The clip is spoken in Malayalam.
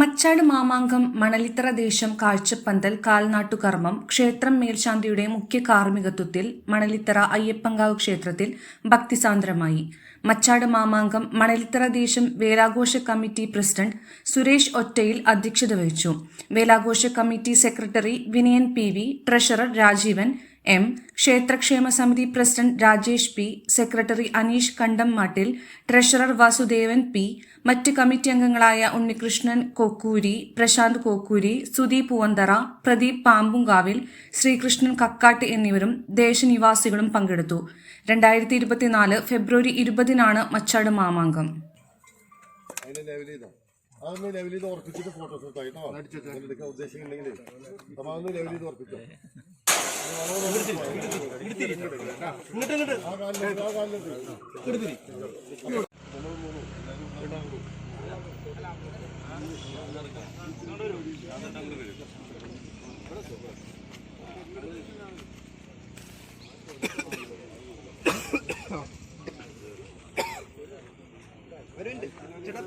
മച്ചാട് മാമാങ്കം മണലിത്തറ ദേശം കാഴ്ചപ്പന്തൽ കാൽനാട്ടുകർമ്മം ക്ഷേത്രം മേൽശാന്തിയുടെ മുഖ്യ കാർമ്മികത്വത്തിൽ മണലിത്തറ അയ്യപ്പങ്കാവ് ക്ഷേത്രത്തിൽ ഭക്തിസാന്ദ്രമായി. മച്ചാട് മാമാങ്കം മണലിത്തറ ദേശം വേലാഘോഷ കമ്മിറ്റി പ്രസിഡന്റ് സുരേഷ് ഒറ്റയിൽ അധ്യക്ഷത വഹിച്ചു. വേലാഘോഷ committee secretary Vinayan P treasurer Rajeevan M. ക്ഷേത്രക്ഷേമ സമിതി president Rajesh P. Secretary Aneesh Kandammattil treasurer Vasudevan P. മറ്റ് കമ്മിറ്റി അംഗങ്ങളായ ഉണ്ണികൃഷ്ണൻ കൊക്കൂരി പ്രശാന്ത് കൊക്കൂരി സുദീപ് പൂവന്തറ പ്രദീപ് പാമ്പുങ്കാവിൽ ശ്രീകൃഷ്ണൻ കക്കാട്ട് എന്നിവരും ദേശനിവാസികളും പങ്കെടുത്തു. രണ്ടായിരത്തി ഇരുപത്തിനാല് ഫെബ്രുവരി ഇരുപതിനാണ് മച്ചാട് മാമാങ്കം. ഫോട്ടോസ് ഉദ്ദേശിക്കുന്നുണ്ടെങ്കിൽ ഇങ്ങോട്ട് ഇങ്ങോട്ട്. വരുന്നുണ്ട് ചേട്ടാ